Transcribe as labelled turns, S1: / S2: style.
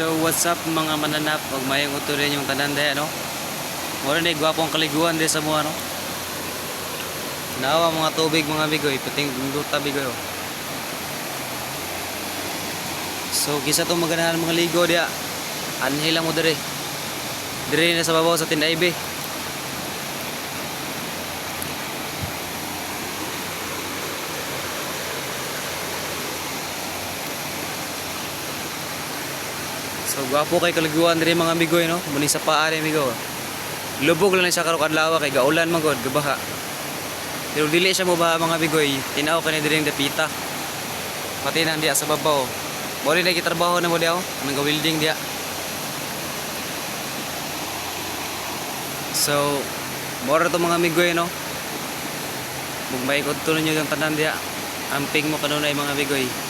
S1: So what's up mga mananap? Huwag mayong uturin yung tanan daya no Mura na gwapong kaliguan di sa mga no Nawa mga tubig mga bigoy. Puting duta bigoy oh. So kisa to maganahan mga ligo dia Anhi lang mo dire Dire na sa babaw sa tindaibe So gwapo kay kaliguan diri mga migoy no. Muni sa paa ni migo. Lubog lang siya karong adlaw kay gaulan man gud gabaha. Pero dili siya mo baha mga bigoy. Tinaw kani diri dapita. Pati nang diya sa babaw. Mo rin trabaho na mo diya oh. Nang welding diya. So, mora to mga migoy no. Mugmay ko tulo nyo yung tanan diya. Amping mo kanunay mga bigoy.